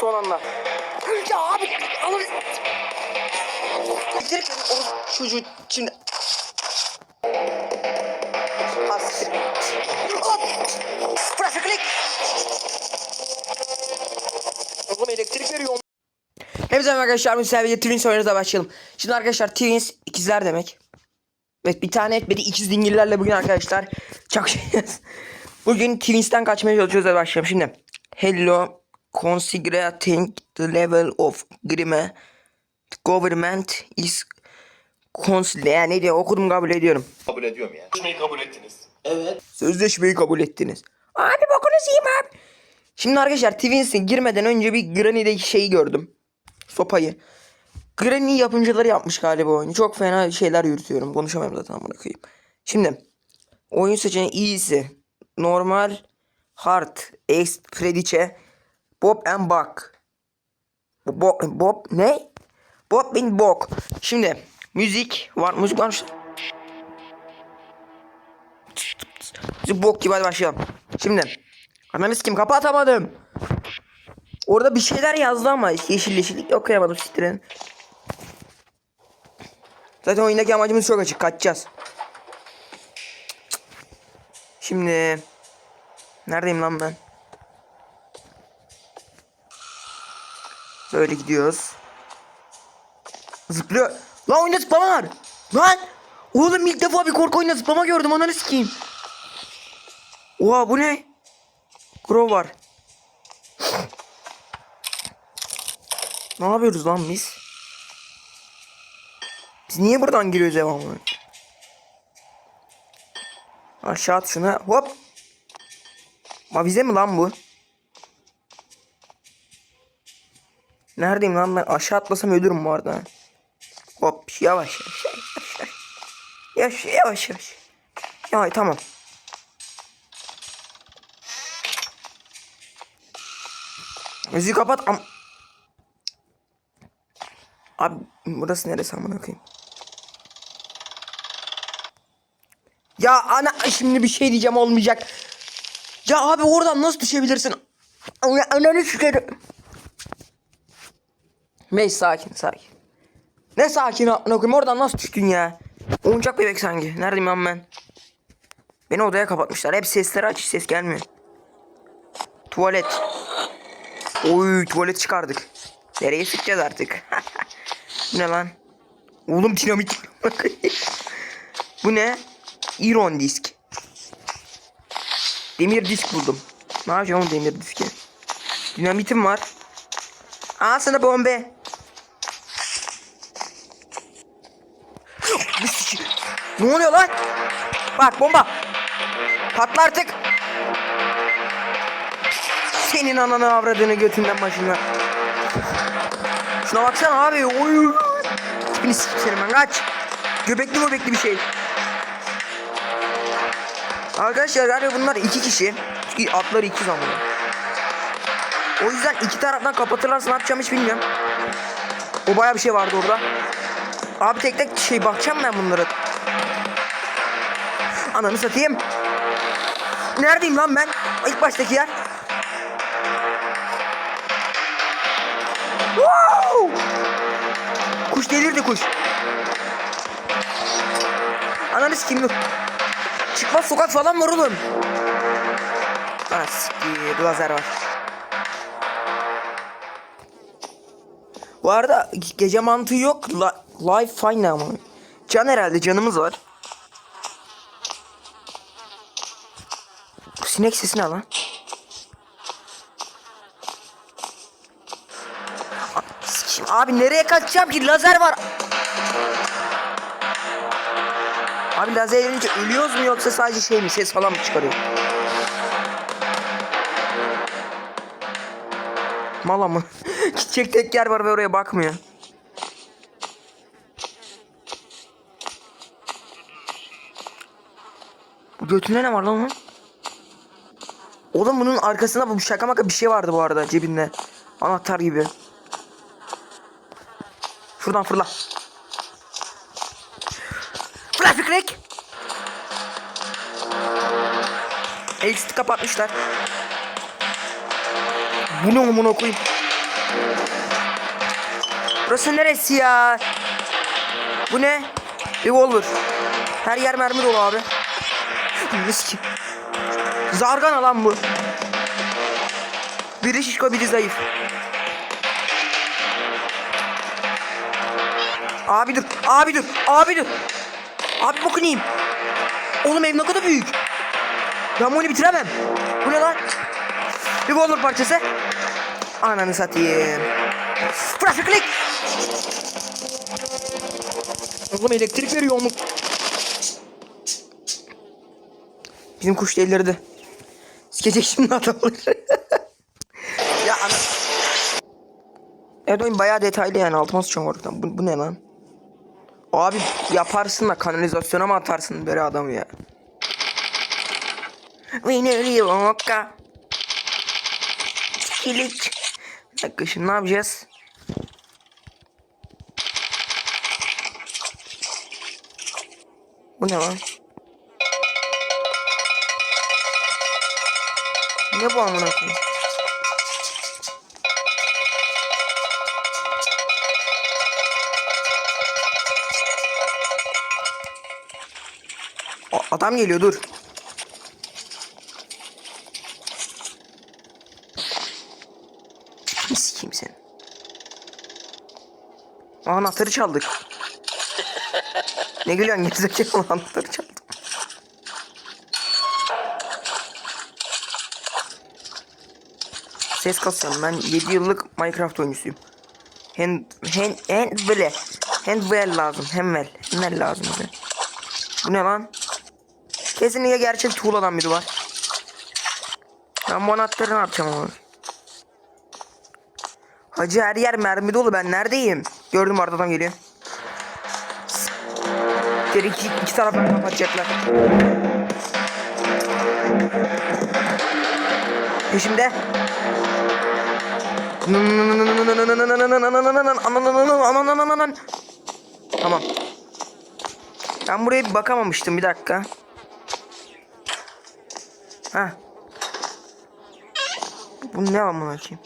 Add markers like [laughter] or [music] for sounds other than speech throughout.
Son anda. Ya abi alır. Direkt o çocuğu şimdi. Pas. Hop. Pressure click. Oğlum elektrik veriyor. Hepinize arkadaşlar. Bu sefer Twins oyunumuza başlayalım. Şimdi arkadaşlar Twins ikizler demek. Evet bir tane etmedi ikiz dingillerle bugün arkadaşlar şeyiz. [laughs] Bugün Twins'ten kaçmaya çalışıyoruz başlayalım şimdi. Hello considering the level of grime government is consider yani ne diyor okudum kabul ediyorum. kabul ediyorum yani. Sözleşmeyi kabul ettiniz. Sözleşmeyi kabul ettiniz. Abi bokunuz yiyeyim abi. Şimdi arkadaşlar Twins'e girmeden önce bir Granny'deki şeyi gördüm. Sopayı. Granny yapımcıları yapmış galiba oyunu. Çok fena şeyler yürütüyorum. Konuşamıyorum zaten amına koyayım. Şimdi oyun seçeneği iyisi. Normal, hard, expredice, Bob and Buck. Bob, Bob ne? Bob bin Bok. Şimdi müzik var. Müzik. Müzik bok gibi hadi başlayalım. Şimdi. Ananı kim kapatamadım. Orada bir şeyler yazdı ama yeşil yeşil okuyamadım sitrin. Zaten oyundaki amacımız çok açık kaçacağız. Şimdi neredeyim lan ben? Böyle gidiyoruz. Zıplıyor. Lan oyunda zıplama var. Lan. Oğlum ilk defa bir korku oyunda zıplama gördüm ananı sikeyim. Oha bu ne? Crow var. ne yapıyoruz lan biz? Biz niye buradan giriyoruz devamlı? Aşağı at şunu. Hop. Avize mi lan bu? Neredeyim lan ben? Aşağı atlasam ölürüm bu arada. Hop yavaş yavaş yavaş yavaş. Yavaş yavaş yavaş. Ya tamam. Müziği kapat am Abi burası neresi amına koyayım? Ya ana şimdi bir şey diyeceğim olmayacak. Ya abi oradan nasıl düşebilirsin? Ana- Ananı sikerim. Bey sakin sakin. Ne sakin amına koyayım oradan nasıl düştün ya? Oyuncak bebek sanki. Neredeyim lan ben? Beni odaya kapatmışlar. Hep sesleri aç ses gelmiyor. Tuvalet. Oy tuvalet çıkardık. Nereye sıkacağız artık? [laughs] Bu ne lan? Oğlum dinamit. [laughs] Bu ne? Iron disk. Demir disk buldum. Ne yapacağım demir diski? Dinamitim var. Aa sana bombe. Bir siki- ne oluyor lan? Bak bomba. Patla artık. Senin ananı avradığını götünden başına. Şuna baksana abi. Oy. Tipini sikip senin ben kaç. Göbekli göbekli bir şey. Arkadaşlar galiba bunlar iki kişi. Çünkü atları iki zaman. O yüzden iki taraftan kapatırlarsa ne yapacağım hiç bilmiyorum. O baya bir şey vardı orada. Abi tek tek şey bakacağım ben bunlara. Ananı satayım. Neredeyim lan ben? İlk baştaki yer. Wow! Kuş delirdi kuş. Ananı sikeyim dur. Çıkmaz sokak falan var oğlum. Ha siktir lazer var. Bu arada gece mantığı yok. La, live fine ama. Can herhalde canımız var. Sinek sesi ne. Abi nereye kaçacağım ki? Lazer var. Abi lazer gelince ölüyoruz mu yoksa sadece şey mi? Ses falan mı çıkarıyor? Mala mı? [laughs] Gidecek tek yer var ve oraya bakmıyor. Götünde ne var lan onun? Oğlum bunun arkasında bu şaka maka bir şey vardı bu arada cebinde. Anahtar gibi. Şuradan fırla. Flash crack. Exit kapatmışlar. Bu ne amına koyayım? Burası neresi ya? Bu ne? Revolver. Her yer mermi dolu abi. [laughs] Mis ki. Zargana lan bu. Biri şişko biri zayıf. Abi dur. Abi dur. Abi dur. Abi bokunu yiyeyim. Oğlum ev ne kadar büyük. Ben bu oyunu bitiremem. Bu ne lan? Revolver parçası. Ananı satayım. Flash click. Oğlum elektrik veriyor onu. Bizim kuş delirdi. Sikecek şimdi adamları. [laughs] ya ana. Evet oyun bayağı detaylı yani altıma sıçıyorum oradan. Bu, bu ne lan? Abi yaparsın da kanalizasyona mı atarsın böyle adamı ya? Winner Wonka. Kilik. Bir dakika şimdi ne yapacağız? Bu ne lan? Ne bu amına koyayım? Adam geliyor dur. Sikeyim seni. Aa, Anahtarı çaldık. ne gülüyorsun gerizekalı anahtarı çaldım. Ses kasıyorum ben 7 yıllık Minecraft oyuncusuyum. Hand, hand, hand böyle. Handwell lazım. Handwell. Handwell lazım bize. Bu ne lan? Kesinlikle gerçek tuğladan biri var. Ben bu anahtarı ne yapacağım ama? Hacı her yer mermi dolu ben neredeyim? Gördüm arkadan geliyor. Geri iki, iki taraftan kapatacaklar. Peşimde. Tamam. Ben buraya bir bakamamıştım bir dakika. Ha. Bu ne amına koyayım?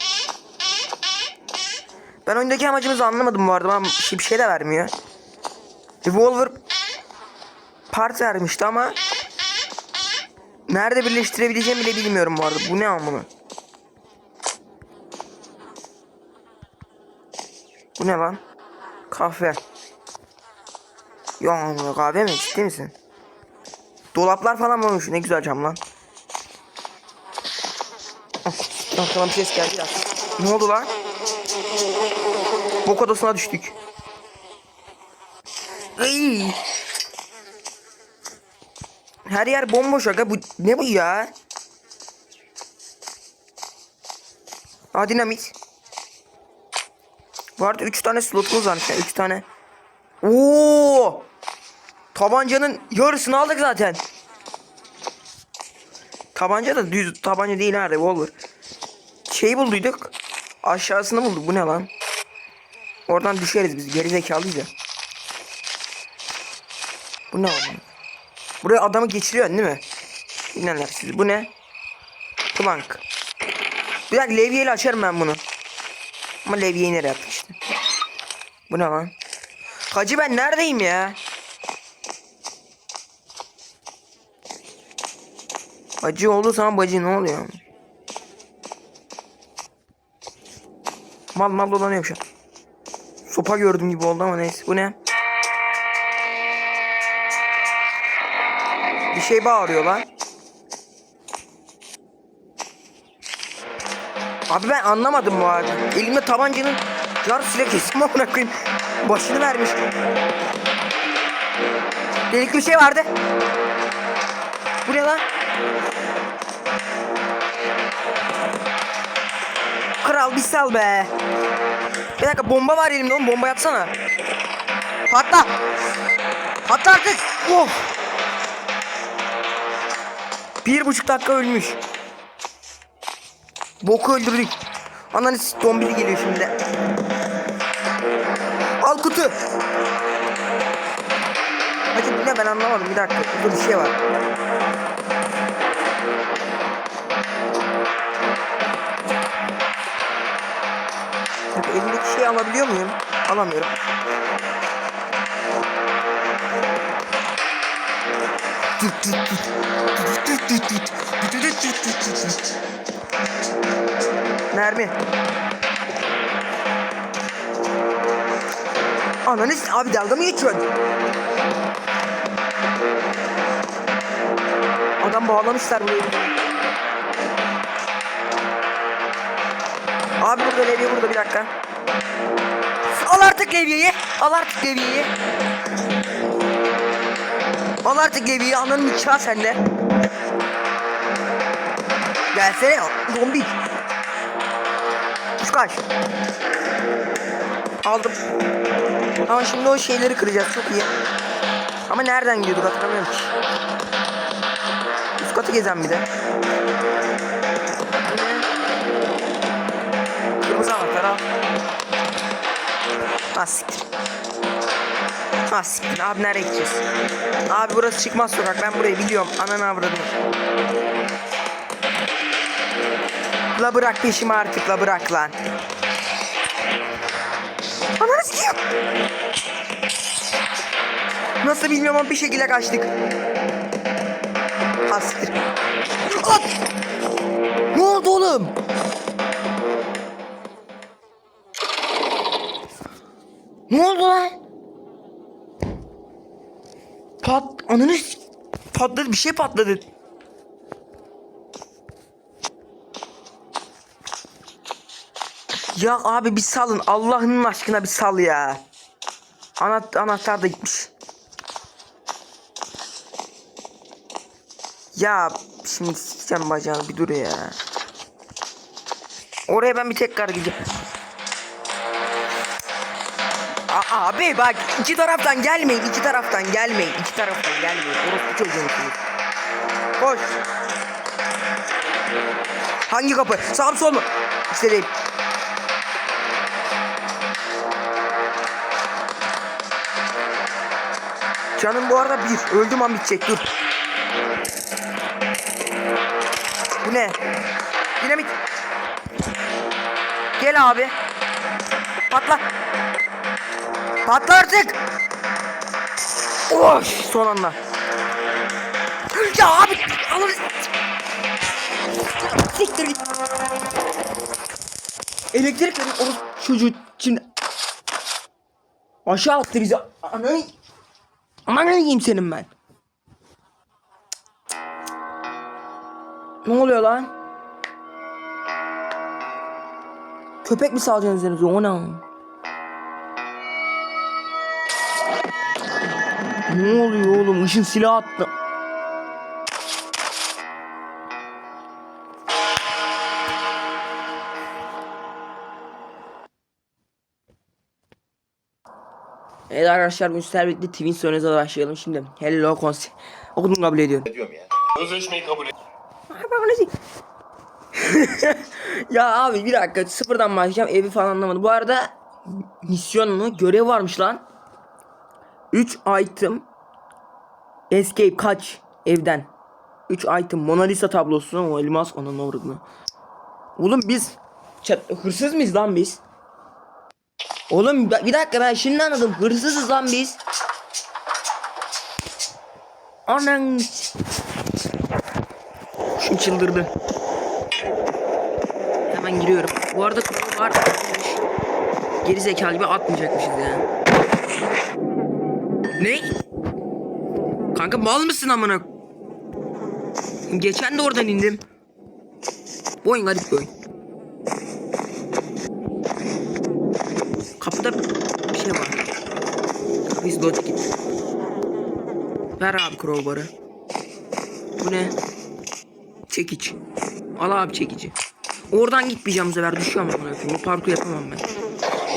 Ben oyundaki amacımızı anlamadım bu arada. Bana bir şey, şey de vermiyor. Revolver part vermişti ama nerede birleştirebileceğimi bile bilmiyorum bu arada. Bu ne amına? Bu ne lan? Kahve. Amına kahve mi? Ciddi misin? Dolaplar falan varmış. Ne güzel cam lan. Ah, Arkadan bir ses geldi ya. Ne oldu lan? Bok odasına düştük. Iy. Her yer bomboş aga. Bu ne bu ya? Aa dinamit. Bu arada 3 tane slotumuz ya. 3 tane. Oo! Tabancanın yarısını aldık zaten. Tabanca da düz tabanca değil ha revolver. Şey bulduyduk. Aşağısını bulduk. Bu ne lan? Oradan düşeriz biz. Geri zekalıyız ya. Bu ne lan? Buraya adamı geçiriyorsun değil mi? İnanlar sizi. Bu ne? Plank. Bir dakika levyeyle açarım ben bunu. Ama levyeyi nereye attık işte. Bu ne lan? Hacı ben neredeyim ya? Acı oldu sana bacı ne oluyor? Mal mal dolanıyorum şu an. Sopa gördüm gibi oldu ama neyse. Bu ne? Bir şey bağırıyor lan. Abi ben anlamadım bu arada. Elimde tabancanın yarısıyla kestim [laughs] amına koyayım. Başını vermiş. Delikli bir şey vardı. Bu ne lan? Kral bir sal be. Bir dakika bomba var elimde oğlum bomba yatsana. Patla. Patla artık. Of. Bir buçuk dakika ölmüş. Boku öldürdük. Ananı s- dombili geliyor şimdi. Al kutu. Hacı ne ben anlamadım bir dakika. Burada bir şey var. Bak, Elimdeki şeyi alabiliyor muyum? Alamıyorum. Mermi. Ananı abi dalga mı geçiyorsun? Adam bağlamışlar burayı. Abi burada levye burada bir dakika. Al artık levyeyi. Al artık levyeyi. Al artık levyeyi. Ananın nikahı sende. Gelsene zombi. Kaç. Aldım. Ama şimdi o şeyleri kıracağız çok iyi. Ama nereden gidiyorduk hatırlamıyorum ki. Üst katı gezen bir de. Kırmızı anahtar al. Ha siktir. Ha siktir. Abi nereye gideceğiz? Abi burası çıkmaz sokak. Ben burayı biliyorum. Ananı avradım. La bırak peşimi artık la bırak lan. Ananı sikeyim. Nasıl bilmiyorum ama bir şekilde kaçtık. Ha siktir. At! Ne oldu oğlum? Ne oldu lan? Pat ananı patladı bir şey patladı. Ya abi bir salın Allah'ın aşkına bir sal ya. Anahtar, anahtar da gitmiş. Ya şimdi sikeceğim bacağını bir dur ya. Oraya ben bir tekrar gideceğim. A- abi bak iki taraftan gelmeyin iki taraftan gelmeyin iki taraftan gelmeyin. Orospu çocuğunuz. Koş. Hangi kapı? Sağ mı sol mu? İşte değil. Canım bu arada bir. Öldüm an bitecek dur. Bu ne? Dinamit. Gel abi. Patla. Patla artık. Oş son anda. Ya abi alır. Siktir git. Elektrik verin çocuğu şimdi. Aşağı attı bizi. Ananı. Ananı yiyeyim senin ben. Ne oluyor lan? Köpek mi salacaksın üzerinize? O ne? Ne oluyor oğlum? Işın silah attı. Evet arkadaşlar müstehbetli Twins oyunumuza başlayalım şimdi. Hello konsi. Okudum kabul ediyorum. ediyorum ya. Sözleşmeyi kabul et. [laughs] ya abi bir dakika sıfırdan başlayacağım evi falan anlamadım. Bu arada misyon mu? Görev varmış lan. 3 item escape kaç evden. 3 item Mona Lisa tablosu o elmas onun uğruna. Oğlum biz hırsız mıyız lan biz? Oğlum bir dakika ben şimdi anladım. Hırsızız lan biz. Anan. Şimdi çıldırdı. Hemen giriyorum. Bu arada konu var. Geri zekalı gibi atmayacakmışız ya. Ne? Kanka mal mısın amına? Geçen de oradan indim. Bu oyun garip bir. Kapıda bir şey var. Biz dodge git. Ver abi crowbar'ı. Bu ne? Çekiç. Al abi çekici. Oradan gitmeyeceğim bu düşüyorum amına koyayım. Bu parkur yapamam ben.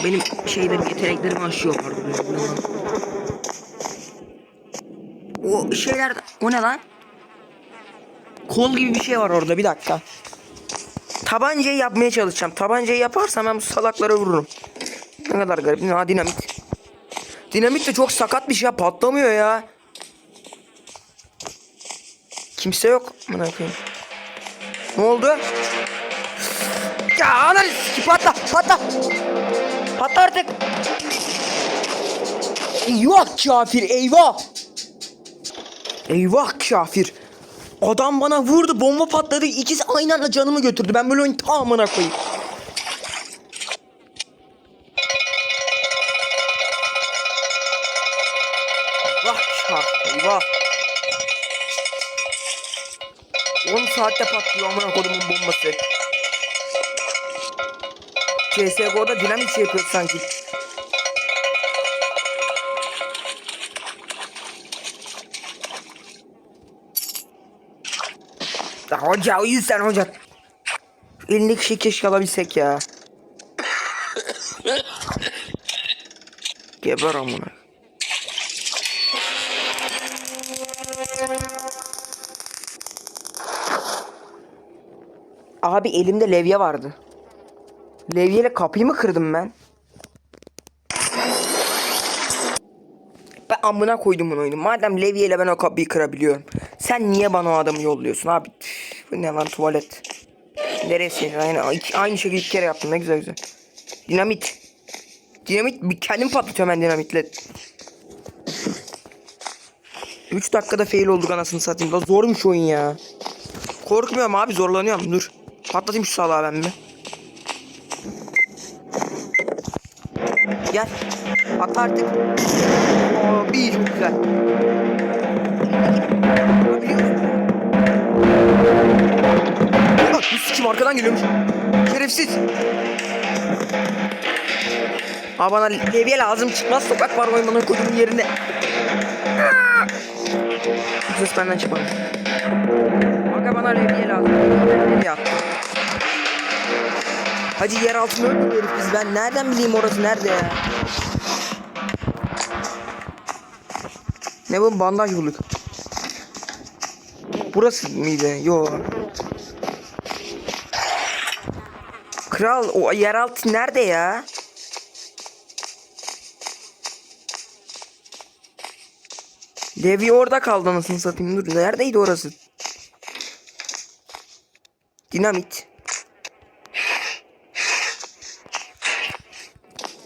Benim şeylerim yeteneklerim aşıyor parkur. O şeyler o ne lan? Kol gibi bir şey var orada bir dakika. Tabancayı yapmaya çalışacağım. Tabancayı yaparsam ben bu salaklara vururum. Ne kadar garip. Ha dinamit. Dinamit de çok sakat bir şey. Patlamıyor ya. Kimse yok. Koyayım. Ne oldu? Ya ananı patla patla. Patla artık. Eyvah kafir eyvah. Eyvah kafir. Adam bana vurdu bomba patladı ikisi aynı anda canımı götürdü ben böyle oyun tamamına koyayım. Eyvah kafir eyvah. 10 saatte patlıyor amına kodumun bombası. CSGO'da dinamik şey yapıyor sanki. Ya hoca uyu sen hoca. Elindeki şey keşke alabilsek ya. Geber amına. Abi elimde levye vardı. Levyeyle kapıyı mı kırdım ben? Ben amına koydum bunu oyunu. Madem levyeyle ben o kapıyı kırabiliyorum. Sen niye bana o adamı yolluyorsun abi? Bu ne lan tuvalet? Neresi? Aynı, aynı şekilde iki kere yaptım. Ne güzel güzel. Dinamit. Dinamit kendim patlatıyorum ben dinamitle. 3 dakikada fail olduk anasını satayım. Da zormuş oyun ya. Korkmuyorum abi zorlanıyorum. Dur. Patlatayım şu salağı ben bir. Gel. Atla artık. Oo, bir çok güzel. Ah, bu sikim arkadan geliyormuş. Şerefsiz. Aa bana levye lazım çıkmaz sokak var oymanın koyduğum yerine. Ses benden çıkmadı. Aga bana levye lazım. Hacı yer altında öldü herif biz. Ben nereden bileyim orası nerede ya? Ne bu bandaj bulduk. Burası mıydı? Yo. Kral o yeraltı nerede ya? Levi orada kaldı anasını satayım. Dur neredeydi orası? Dinamit.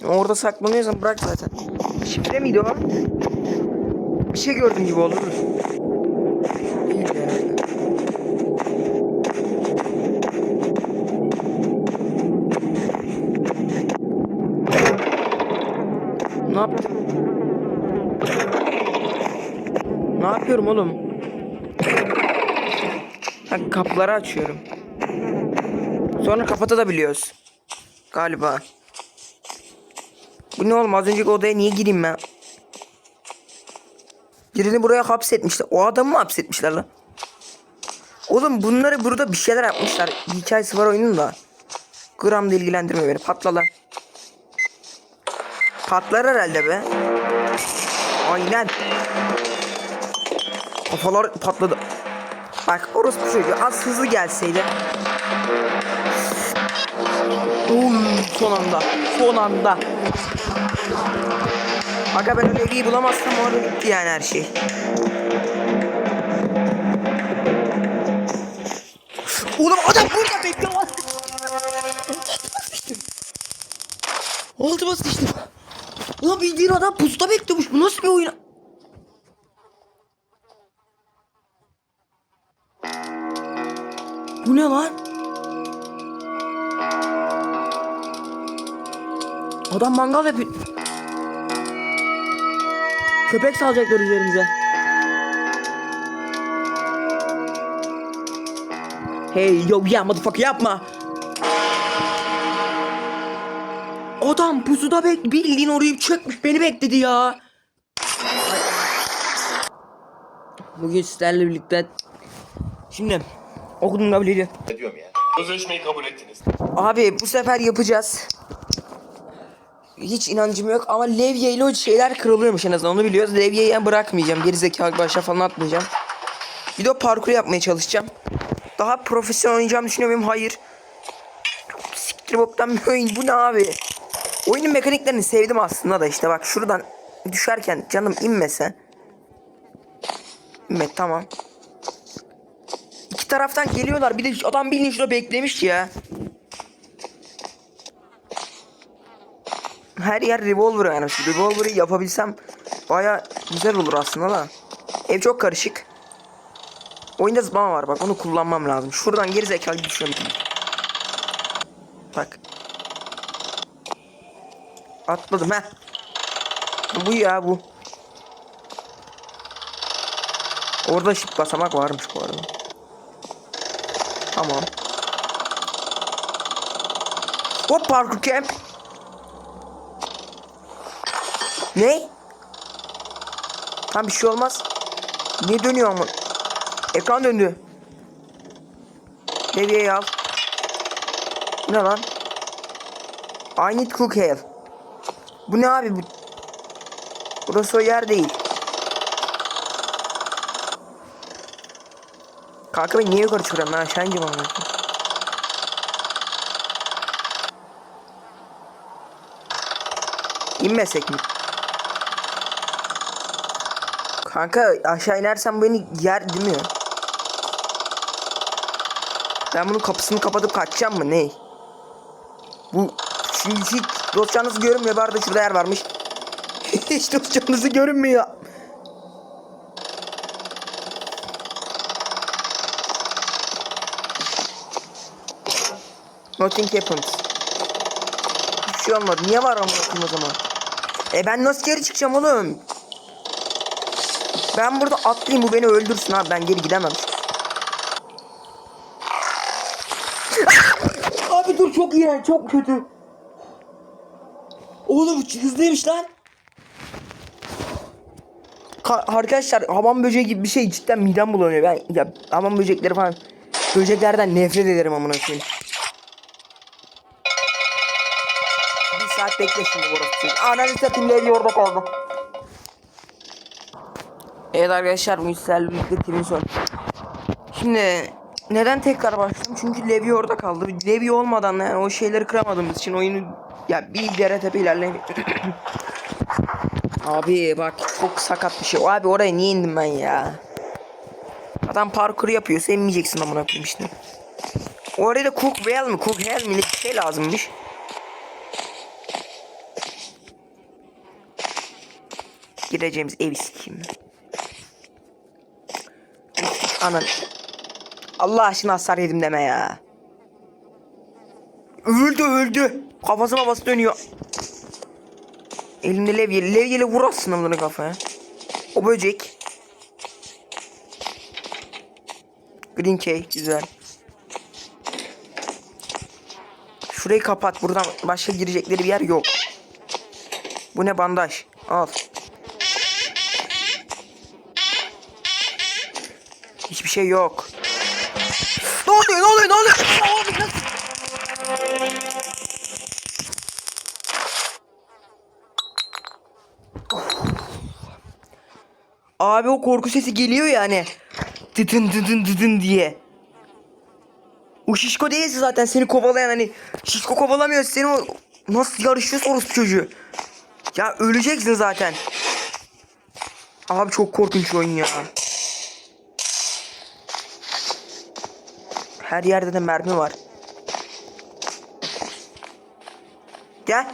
Orada saklanıyorsan bırak zaten. Şifre miydi o? Bir şey gördüm gibi ya. Ne yaptım? Ne yapıyorum oğlum? Ha, kapıları açıyorum. Sonra kapatabiliyoruz. Galiba. Bu ne oğlum az önceki odaya niye gireyim ben? Birini buraya hapsetmişler. O adamı mı hapsetmişler lan? Oğlum bunları burada bir şeyler yapmışlar. Bir hikayesi var oyunun da. Gram da ilgilendirmiyor beni. Patla. Patlar herhalde be. Aynen. Kafalar patladı. Bak orospu çocuğu az hızlı gelseydi. Oy, son anda. Son anda. Aga ben öyle evliyi bulamazsam orada bitti yani her şey. Oğlum adam burada bekliyor. Altıma sıçtım. Ulan bildiğin adam pusta bekliyormuş. Bu nasıl bir oyun? Bu ne lan? Adam mangal yapıyor. Köpek salacaklar üzerimize. Hey yo ya motherfucker yapma. Adam pusuda bek bildiğin orayı çökmüş beni bekledi ya. Bugün sizlerle birlikte Şimdi okudum kabul ediyor. Ne diyorum ya? Sözleşmeyi kabul ettiniz. Abi bu sefer yapacağız. Hiç inancım yok ama levye ile o şeyler kırılıyormuş en azından onu biliyoruz. Levyeyi bırakmayacağım. Geri zekalı başa falan atmayacağım. Bir de o parkuru yapmaya çalışacağım. Daha profesyonel oynayacağımı düşünüyor muyum? Hayır. Siktir boktan bir oyun. Bu ne abi? Oyunun mekaniklerini sevdim aslında da işte bak şuradan düşerken canım inmese. İnme tamam. İki taraftan geliyorlar. Bir de adam bildiğin şurada beklemiş ya. Her yer revolver yani. Şu revolver'ı yapabilsem baya güzel olur aslında da. Ev çok karışık. Oyunda zıplama var bak onu kullanmam lazım. Şuradan geri zekalı düşüyorum. Bak. Atladım ha. Bu ya bu. Orada şıp basamak varmış bu arada. Tamam. Hop parkur camp. Ne? Tam bir şey olmaz. Niye dönüyor ama? Ekran döndü. Levye'yi al. Ne lan? I need cook hair. Bu ne abi bu? Burası o yer değil. Kanka ben niye yukarı çıkıyorum ben aşağı ineceğim ama. İnmesek mi? Kanka aşağı inersem beni yer değil mi? Ben bunun kapısını kapatıp kaçacağım mı ne? Bu şimdi hiç dosyanız görünmüyor. Bu arada şurada yer varmış. [laughs] hiç dosyanızı görünmüyor. Nothing happens. Hiçbir şey olmadı. Niye var ama o zaman? E ben nasıl geri çıkacağım oğlum? Ben burada atlayayım bu beni öldürsün abi ben geri gidemem. [laughs] abi dur çok iğrenç çok kötü. Oğlum hızlıymış lan. Ka- arkadaşlar hamam böceği gibi bir şey cidden midem bulanıyor. Ben ya hamam böcekleri falan böceklerden nefret ederim amına koyayım. Bir saat bekle şimdi burası. Ananı satayım orada kaldı. Evet arkadaşlar işlerle birlikte Twin son. Şimdi neden tekrar başladım? Çünkü Levi orada kaldı. Levi olmadan yani o şeyleri kıramadığımız için oyunu ya bir dere tepe ilerleyemiyor. [coughs] Abi bak çok sakat bir şey. Abi oraya niye indim ben ya? Adam parkur yapıyor. Sevmeyeceksin amına koyayım işte. Oraya da cook well mi? Cook hell mi? Bir şey lazımmış. Gireceğimiz ev sikeyim. Anan. Allah aşkına hasar yedim deme ya. Öldü öldü. Kafasına bası dönüyor. Elimde levye. Levyeyle vur aslında bunu kafaya. O böcek. Green key güzel. Şurayı kapat. Buradan başka girecekleri bir yer yok. Bu ne bandaj? Al. Hiçbir şey yok. Ne oluyor? Ne oluyor? Ne oluyor? Ne oluyor? Nasıl? Abi o korku sesi geliyor yani. Dıdın dıdın dıdın diye. O şişko değilse zaten seni kovalayan hani şişko kovalamıyor seni o nasıl yarışıyor orospu çocuğu. Ya öleceksin zaten. Abi çok korkunç oyun ya. Her yerde de mermi var. Gel.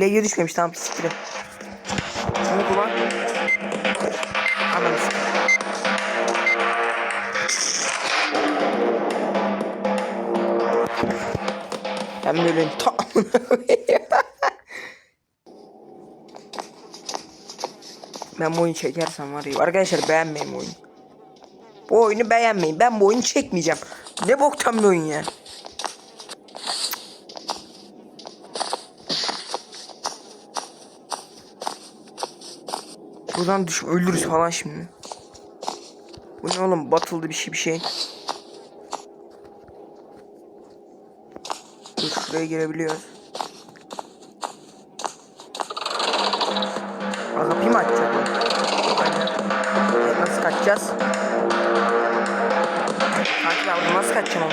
Levye düşmemiş tamam siktirim. Ne oldu lan? Ananı sikeyim. Ben böyle tam [laughs] Ben bu oyunu çekersem var ya arkadaşlar beğenmeyin bu oyunu. Bu oyunu beğenmeyin. Ben bu oyunu çekmeyeceğim. Ne boktan bir oyun ya. Buradan düş ölürüz falan şimdi. Bu ne oğlum batıldı bir şey bir şey. Dur şuraya girebiliyoruz. Kapıyı mı açacak kaçacağım onu?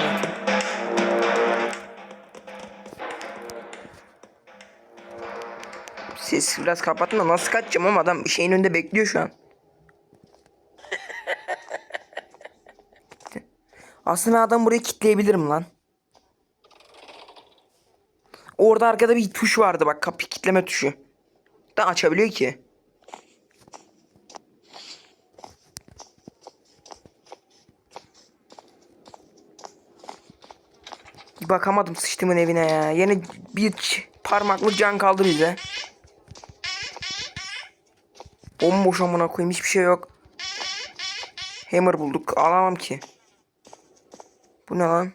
Ses biraz kapattın da nasıl kaçacağım ama adam şeyin önünde bekliyor şu an. Aslında adam burayı kitleyebilirim lan. Orada arkada bir tuş vardı bak kapı kilitleme tuşu. Da açabiliyor ki. Bakamadım sıçtımın evine ya. Yine bir parmaklık can kaldı bize. Bomboş amına koyayım hiçbir şey yok. Hammer bulduk. Alamam ki. Bu ne lan?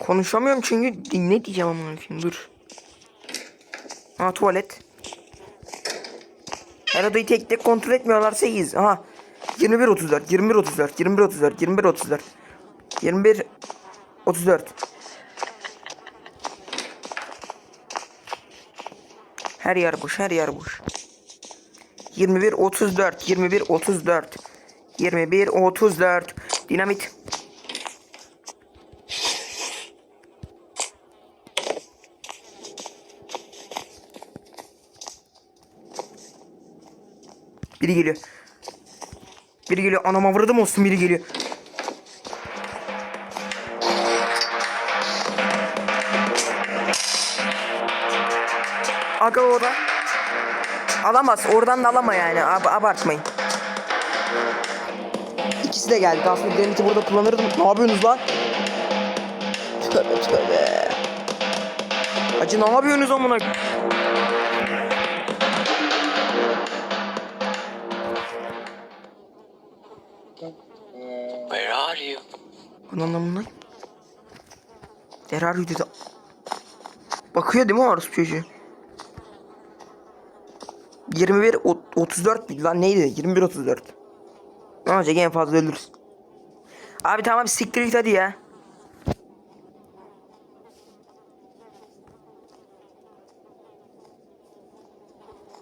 Konuşamıyorum çünkü ne diyeceğim amına koyayım dur. Ha tuvalet. Her odayı tek tek kontrol etmiyorlarsa iyiyiz. Aha. 21 34 21 34 21 34 21 34 21 34 Her yer boş, her yer boş. 21 34 21 34 21 34 Dinamit. Biri geliyor. Biri geliyor. Anam avradım olsun biri geliyor. Aga o da. Alamaz. Oradan da alama yani. Ab abartmayın. İkisi de geldi. Aslında dinamiti burada kullanırdım. Ne yapıyorsunuz lan? Tövbe tövbe. Hacı ne yapıyorsunuz amına? Deraryu dedi. Bakıyor değil mi orospu çocuğu? 21 ot- 34 miydi lan neydi? 21 34. Ne olacak en fazla ölürüz. Abi tamam siktir git hadi ya.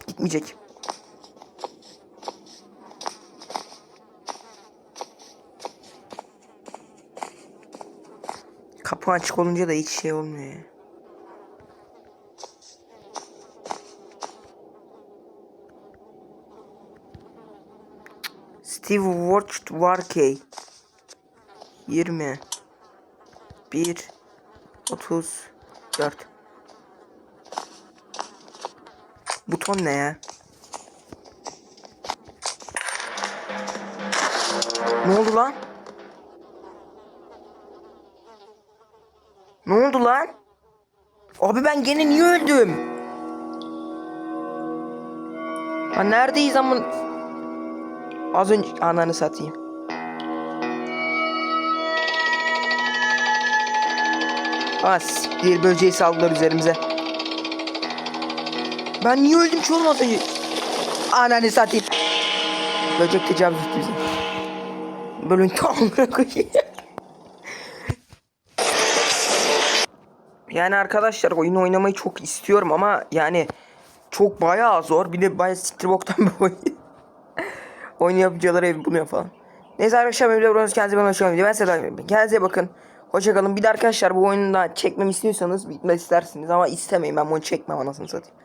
Gitmeyecek. Kapı açık olunca da hiç şey olmuyor ya. Steve watched Warkey 20 1 34 Buton ne ya? Ne oldu lan? Abi ben gene niye öldüm? Ha neredeyiz ama Az önce ananı satayım. Ha siktir böceği saldılar üzerimize. Ben niye öldüm ki oğlum az önce? Ananı satayım. Böcek tecavüz etti bize. Bölün [laughs] tamamına koyayım. Yani arkadaşlar oyun oynamayı çok istiyorum ama yani çok bayağı zor. Bir de bayağı siktir boktan [laughs] bir oyun. oyun yapıcıları ev bunu falan. Neyse arkadaşlar benim de buranız kendinize bakın. Hoşçakalın. Ben size. Kendinize bakın. Hoşçakalın. Bir de arkadaşlar bu oyunu da çekmemi istiyorsanız bitmez istersiniz ama istemeyin ben bunu çekmem anasını satayım.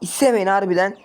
İstemeyin harbiden.